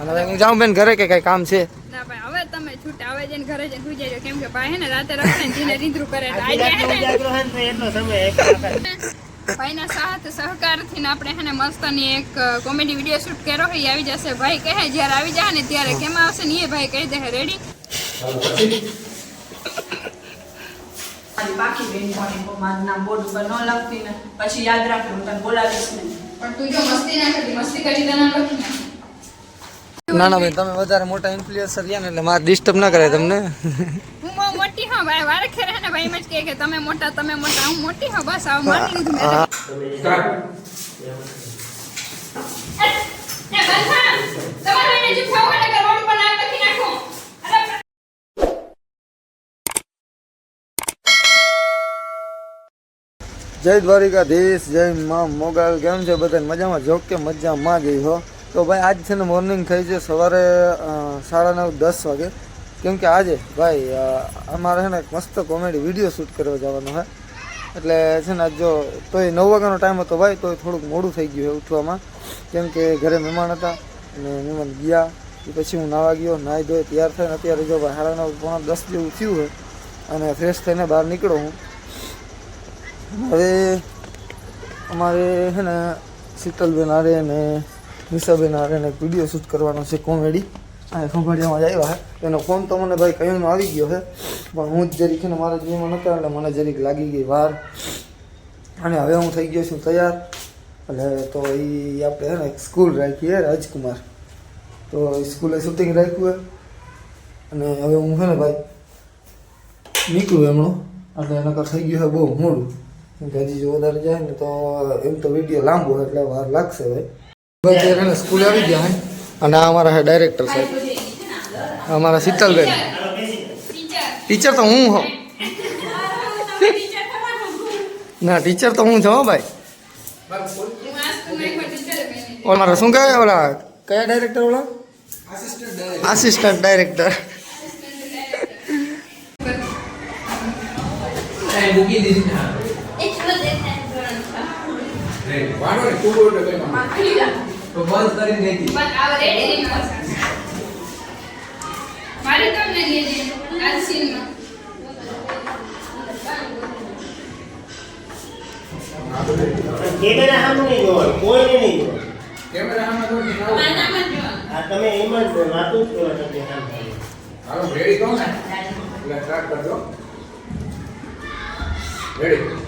અને હવે હું જાઉં બેન ઘરે કે કઈ કામ છે? ના ભાઈ હવે તમે છૂટા હવે જઈને ઘરે જઈને સુઈ જજો. કેમ કે ભાઈ હે ને રાતે રખડે ને ધીને કરે એટલે સમય. ભાઈના સાથ સહકારથી ને આપણે હેને મસ્તની એક કોમેડી વીડિયો શૂટ કર્યો હોય એ આવી જશે. ભાઈ કહે જ્યારે આવી જાય ને ત્યારે કેમ આવશે ને એ ભાઈ કહી દે રેડી બાકી બેનપણી મારું બોર્ડ ઉપર ન લખતી ને. પછી યાદ રાખી હું તને બોલાવીશ ને પણ તું જો મસ્તી ના કરતી મસ્તી કરી તને લખી. ના ના ભાઈ તમે વધારે મોટા ઇન્ફ્લુએન્સર રહ્યા ને એટલે મારે ડિસ્ટર્બ ના કરે તમને. હું બહુ મોટી હા ભાઈ વારે ખેરે ને ભાઈ એમ જ કહે કે તમે મોટા તમે મોટા હું મોટી હા બસ આવ માની લીધું મેં. જે જય દ્વારિકાધીશ જય માં મોગલ કેમ છે બધા મજામાં? જો કે મજામાં જઈ હો. તો ભાઈ આજ છે ને મોર્નિંગ થઈ છે સવારે સાડા નવ, દસ વાગે. કેમ કે આજે ભાઈ અમારે છે ને મસ્ત કોમેડી વીડિયો શૂટ કરવા જવાનો છે. એટલે છે ને આજ જો, તોય નવ વાગ્યાનો ટાઈમ હતો ભાઈ, તોય થોડુંક મોડું થઈ ગયું ઉઠવામાં. કેમ કે ઘરે મહેમાન હતા અને મહેમાન ગયા. પછી હું નાવા ગયો, નાહી ધોઈ, તૈયાર થઈને અત્યારે જો ભાઈ સાડા નવ, પોણા દસ જેવું થયું હોય અને ફ્રેશ થઈને બહાર નીકળો હું. હવે અમારે છે ને શીતલબેન આરે અને નિશાબેન આને વીડિયો શૂટ કરવાનો છે કોમેડી આ ખંભાળિયામાં જ આવ્યા છે એનો ફોન તો મને ભાઈ કહીનો આવી ગયો છે પણ હું જરીક છે ને મારા જીવનમાં નતા એટલે મને જરીક લાગી ગઈ વાર. અને હવે હું થઈ ગયો છું તૈયાર. એટલે તો એ આપણે છે ને સ્કૂલ રાખીએ રાજકુમાર. તો સ્કૂલે શૂટિંગ રાખ્યું અને હવે હું છે ને ભાઈ નીકળું એમણો. એટલે એના કર થઈ ગયું છે બહુ મોડું. કેમ કે હજી જો વધારે જાય ને તો એમ તો વીડિયો લાંબો એટલે વાર લાગશે ભાઈ. ભાઈ એને સ્કૂલે આવી ગયા હે. અને આ અમારા હે ડાયરેક્ટર સાહેબ. અમારા શીતલબેન. ટીચર તો હું હો ના ટીચર તો હું છું હો ભાઈ. ઓલા મારા શું કહે ઓલા કયા ડાયરેક્ટર ઓલા? આસિસ્ટન્ટ ડાયરેક્ટર મારે તમને લેજે? આ માં. કેમેરા સામે નહીં જોવાનું, કોઈને નહીં જોવાનું. મારા તો નહીં જો આ તમે એમ જ વાતો જ કરો કે સામે. હાલો રેડી કહો ને? એટલે સ્ટાર્ટ કરજો. રેડી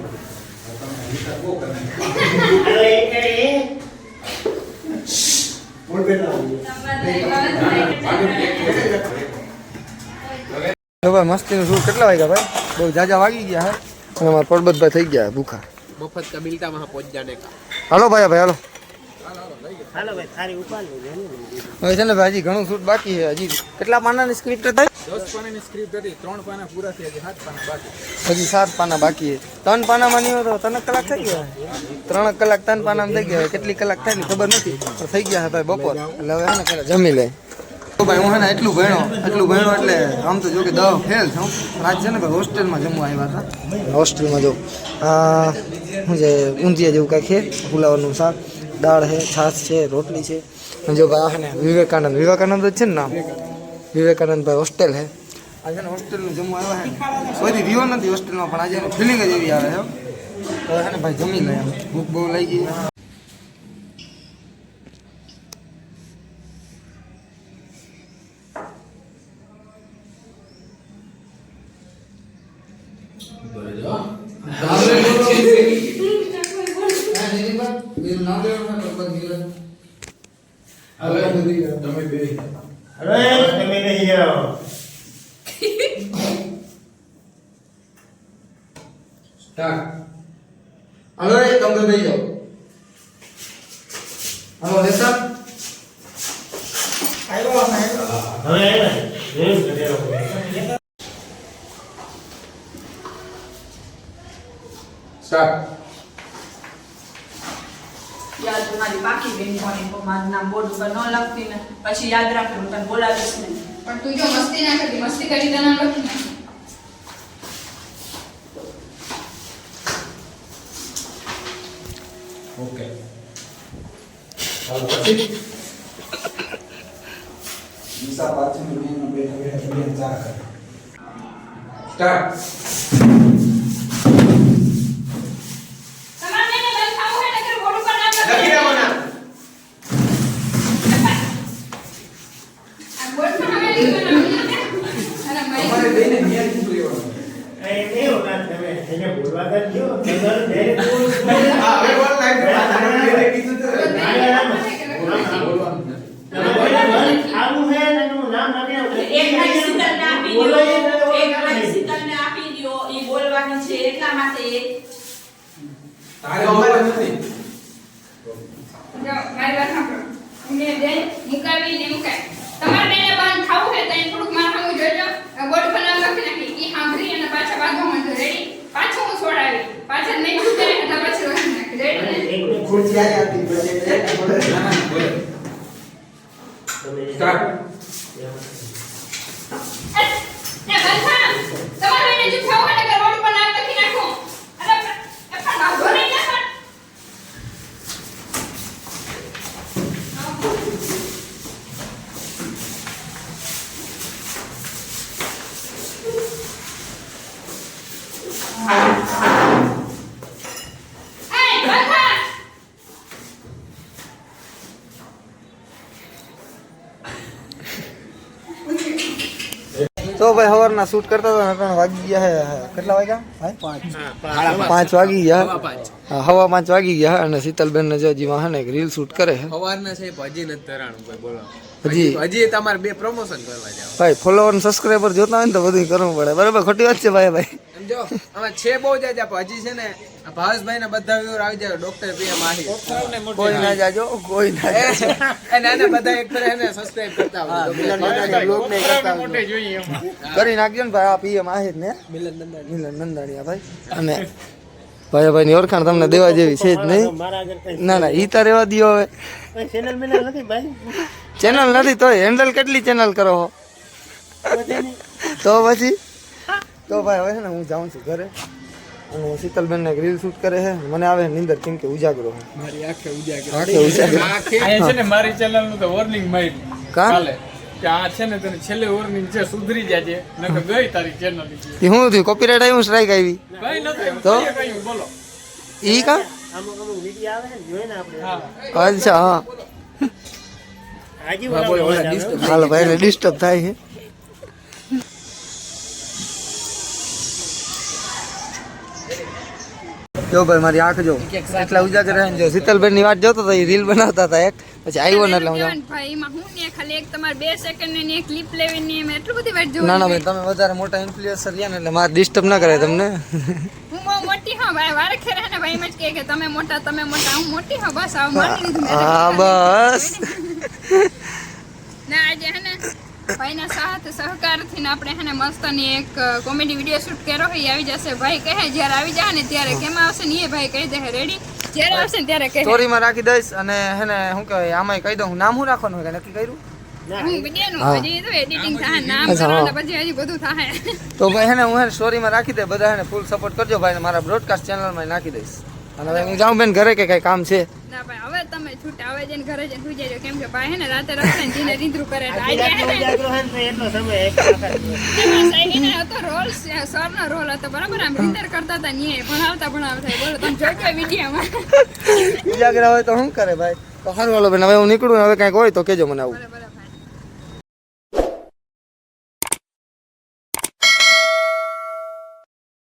ભાઈ મસ્તીનું સૂર કેટલા વાગ્યા ભાઈ? બહુ જાજા વાગી ગયા હે? અને અમારા પરબતભાઈ થઈ ગયા ભૂખા. મફત કબીલતામાં પહોંચ જાને કા. હાલો ભાઈ ભાઈ હાલો. ભાઈ થારી ઉપાડ ભાઈ હજી ઘણું સૂટ બાકી છે. હજી કેટલા પાનાની સ્ક્રિપ્ટ હતી? દસ પાનાની સ્ક્રિપ્ટ હતી ત્રણ પાના પૂરા થયા સાત પાના હજી સાત પાના બાકી છે. ત્રણ પાનામાં નહીં તો ત્રણ કલાક થઈ ગયા. ત્રણ કલાક ત્રણ પાનામાં થઈ ગયા. કેટલી કલાક થાય ને ખબર નથી. પણ થઈ ગયા હતા બપોર. એટલે હવે એને કરે, જમી લે. તો ભાઈ, હું ને એટલું ભણ્યો એટલું ભણ્યો એટલે આમ તો જો દવા ફેલ છું આજ છે ને ભાઈ હોસ્ટેલમાં જમવા આવ્યા હતા. હોસ્ટેલમાં જો શું છે, ઊંધિયા જેવું કાંઈ છે? ફુલાવરનું શાક, દાળ છે, છાશ છે, રોટલી છે. જો ભાઈ, આ ને વિવેકાનંદ વિવેકાનંદ જ છે ને નામ. વિવેકાનંદ ભાઈ હોસ્ટેલ છે આજે ને હોસ્ટેલનું જમવા આવ્યા છે. કોઈ રહ્યો નથી હોસ્ટેલમાં પણ આજે ફિલિંગ જ એવી આવે છે તો છે ને ભાઈ જમી લે એમ. ભૂખ બહુ લઈ ગઈ તમે બે. હવે તમે નહીં જાઓ હાલો એ તમે બેસી જાઓ હાલો લેસન હવે આવ્યા કે તેરો સ્ટાર્ટ યાદ મારી બાકી પણ મારું નામ બોર્ડ ઉપર ન લખતી ને. પછી યાદ રાખી હું તને બોલાવીશ ને પણ તું જો મસ્તી ના કરતી મસ્તી કરી તને લખી નાખ. ઓકે હાલો પછી બેઠા બેઠા સ્ટાર્ટ તમારે બેને બંધ થવું હોય નકર બોર્ડ ઉપર નામ લખી લખી નાખો. નાખો નામ. આ બોર્ડમાં હવે લીધું નામ લખી નાખો. અને મારી- તમારે બેને નિયમ શું લેવાનું એ કેવું કામ તમે એને ભૂલવા કરજો તમારું direct બોલ. હા હવે બોલ નાખ તમે બેને કીધું તો નાના નામ. બોલવાનું નથી. તમારે બંધ આવું છે ને એનું નામ લખી આપો. એક મારી શીતલને આપી બોલો દ્યો એ તમે એક મારી બોલો. શીતલને આપી દ્યો એ બોલવાની છે એટલા માટે એ તારે બોલવાનું નથી જો, મારી વાત સાંભળો. એમને બેન મુકાવી ને મુકાય. તમારે બેને બંધ થવું હોય તો એને થોડુંક મારા સામું જોજો. આ બોર્ડ પર નામ લખી નાખી. ઈ સાંભળી અને પાછા બાજુ માંડજો. રેડી? પાછું હું છોડાવી. પાછળ નહીં છૂટે ને એટલે પછી લખી નાખી. રેડી ને? એકને ખુરશી આઈ આપી પછી એક બોલે. ના ના બોલે તમે સ્ટાર્ટ એ, એ બંધ થા. તમારે બેને જો થવું હોય નકર બોર્ડ પર નામ લખી નાખો. અરે, એ પણ વાંધો નહીં ને પણ. એ, બંધ થા. તો ભાઈ સવારના શૂટ કરતા હતા ત્રણ વાગી ગયા હે. કેટલા વાગ્યા? ભાઈ? પાંચ. વાગી ગયા. હવા પાંચ. વાગી ગયા અને શીતલબેન ને જો વાહન એક રીલ શૂટ કરે છે. સવારના છે હજી નથી ધરાણું કોઈ બોલો. હજી? હજી હજી તમારે બે પ્રમોશન કરવા જાવ ભાઈ ફોલોવર સબસ્ક્રાઇબર જોતા હોય ને તો બધું કરવું પડે. બરાબર? ખોટી વાત છે ભાઈ ભાઈ. સમજો અમે છે બહુ જાજા પણ હજી છે ને આ ભાવેશભાઈ ને બધા વ્યૂર આવી જાય ડોક્ટર પીએ માહી કોઈ ના જાજો કોઈ ના. એ નાના બધા એક તરફ એને સબસ્ક્રાઇબ કરતા હોય. બ્લોગ ને કરતા. કરી નાખજો ને ભાઈ આ પીએ માહી ને. મિલન નંદાણી. મિલન નંદાણીયા ભાઈ. અને ભાઈ ભાઈ ની ઓળખાણ તમને દેવા જેવી છે જ નહીં. ના ના ઈ તો રેવા દ્યો હવે. ચેનલ મિલન નથી ભાઈ? ચેનલ નથી તો હેન્ડલ કેટલી ચેનલ કરો તો પછી? તો ભાઈ હવે છે ને હું જાઉં છું ઘરે અને શીતલબેન ને રીલ શૂટ કરે છે. મને આવે નીંદર કેમ કે ઉજાગરો છે. મારી આંખે ઉજાગરો. આંખે ઉજાગરો. આંખે છે ને મારી ચેનલનું તો વોર્નિંગ મારી કા? કાલે. કે આ છે ને તને છેલ્લે વોર્નિંગ છે સુધરી જાજે. નકર ગઈ તારી ચેનલ એ. હું થયું? કોપીરાઈટ આવ્યું સ્ટ્રાઇક આવી? કઈ નથી તો? બોલો. ઈ કા? અમુક અમુક વિડિયો આવે ને જોઈએ ને આપણે. અચ્છા હા. હાલો ભાઈ ડિસ્ટર્બ થાય છે. જો ભાઈ મારી આંખ જો એટલા ઉજાગર રહે જો. શીતલબેનની વાત જોતો તો એ રીલ બનાવતા હતા એક. પછી આવ્યો ને એટલે હું જાઉં. ભાઈ એમાં હું ને ખાલી એક તમારે બે સેકન્ડની એક ક્લિપ લેવી ની એમ એટલું બધી વાટ ના ના ભાઈ તમે વધારે મોટા ઇન્ફ્લુએન્સર રહ્યા ને એટલે મારે ડિસ્ટર્બ ના કરે તમને. હું બહુ મોટી હા ભાઈ વારે ખેરા ને ભાઈ એમ જ કહે કે તમે મોટા તમે મોટા હું મોટી હા બસ આવ માની લીધું હા બસ. ના આજે ભાઈના સાથ સહકારથી આપણે હે ને મસ્તની એક કોમેડી વીડિયો શૂટ કર્યો હોય એ આવી જશે. ભાઈ કહે જ્યારે આવી જાય ને ત્યારે કેમ આવશે ને એ ભાઈ કહી દે રેડી જ્યારે આવશે ને ત્યારે કહે. સ્ટોરીમાં રાખી દઈશ અને હે ને શું કહેવાય આમાંય કહી દઉં હું નામ હું રાખવાનું હોય નક્કી કર્યું? તો નામ અચ્છા, કરો હા. ને પછી હજી બધું થાય. તો ભાઈ ને હું સ્ટોરીમાં રાખી દે બધા ફૂલ સપોર્ટ કરજો ભાઈ મારા બ્રોડકાસ્ટ ચેનલમાં નાખી દઈશ. અને હું જાઉં બેન ઘરે કે કઈ કામ છે? ના ભાઈ હવે તમે છૂટા આવે જઈને ઘરે જઈને સુઈ જજો. કેમ કે ભાઈ હે ને રાતે રસ્તે ને જીને રીંધરું કરે એટલે સમય હતો રોલ સરનો રોલ હતો. બરાબર? આમ રીંદર કરતા હતા ને એ ભણાવતા ભણાવતા બોલો તમે જોજો વિડીયોમાં. ઉજાગરા હોય તો શું કરે ભાઈ? તો સારું હાલો બેન હવે હું નીકળું ને હવે કાંઈક હોય તો કેજો મને આવું. બરાબર.